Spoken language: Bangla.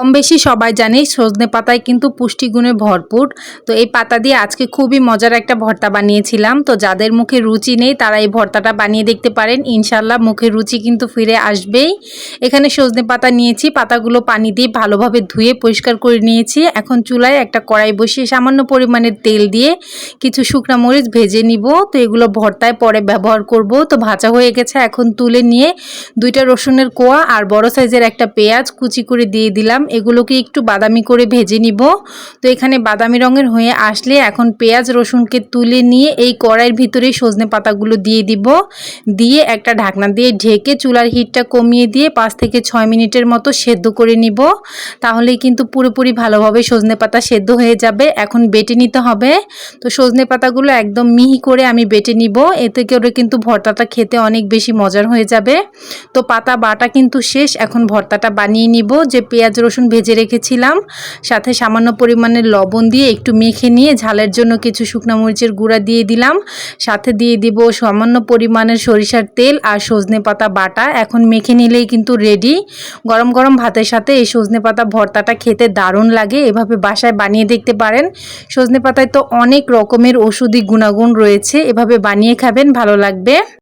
কম বেশি সবাই জানে, সজনে পাতায় কিন্তু পুষ্টিগুণে ভরপুর। তো এই পাতা দিয়ে আজকে খুবই মজার একটা ভর্তা বানিয়েছিলাম। তো যাদের মুখে রুচি নেই, তারা এই ভর্তাটা বানিয়ে দেখতে পারেন। ইনশাল্লাহ মুখে রুচি কিন্তু ফিরে আসবেই। এখানে সজনে পাতা নিয়েছি, পাতাগুলো পানি দিয়ে ভালোভাবে ধুয়ে পরিষ্কার করে নিয়েছি। এখন চুলায় একটা কড়াই বসিয়ে সামান্য পরিমাণের তেল দিয়ে কিছু শুকনো মরিচ ভেজে নিব। তো এগুলো ভর্তায় পরে ব্যবহার করব। তো ভাজা হয়ে গেছে, এখন তুলে নিয়ে দুইটা রসুনের কোয়া আর বড় সাইজের একটা পেঁয়াজ কুচি করে দিয়ে দিলাম। এগুলোকে একটু বাদামি করে ভেজে নিব। তো এখানে বাদামি রঙের হয়ে আসলে এখন পেঁয়াজ, রসুনকে তুলে নিয়ে এই কড়াইয়ের ভিতরে সজনে পাতাগুলো দিয়ে দিব। দিয়ে একটা ঢাকনা দিয়ে ঢেকে চুলার হিটটা কমিয়ে দিয়ে পাঁচ থেকে ছয় মিনিটের মতো সেদ্ধ করে নিব। তাহলেই কিন্তু পুরোপুরি ভালোভাবে সজনে পাতা সেদ্ধ হয়ে যাবে। এখন বেটে নিতে হবে। তো সজনে পাতাগুলো একদম মিহি করে আমি বেটে নিব। এতে করে কিন্তু ভর্তাটা খেতে অনেক বেশি মজার হয়ে যাবে। তো পাতা বাটা কিন্তু শেষ। এখন ভর্তাটা বানিয়ে নিব। যে পেঁয়াজ, রসুন ভেজে রেখেছিলাম। সাথে সামান্য পরিমাণের লবণ দিয়ে একটু মেখে নিয়ে ঝালের জন্য কিছু শুকনো মরিচের গুঁড়া দিয়ে দিলাম। সাথে দিয়ে দিব সামান্য পরিমাণের সরিষার তেল আর সজনে পাতা বাটা। এখন মেখে নিলেই কিন্তু রেডি গরম গরম ভাতের সাথে এই সজনে পাতা ভর্তাটা খেতে দারুণ লাগে। এভাবে বাসায় বানিয়ে দেখতে পারেন। সজনে পাতায় তো অনেক রকমের ওষুধি গুণাগুণ রয়েছে। এভাবে বানিয়ে খাবেন, ভালো লাগবে।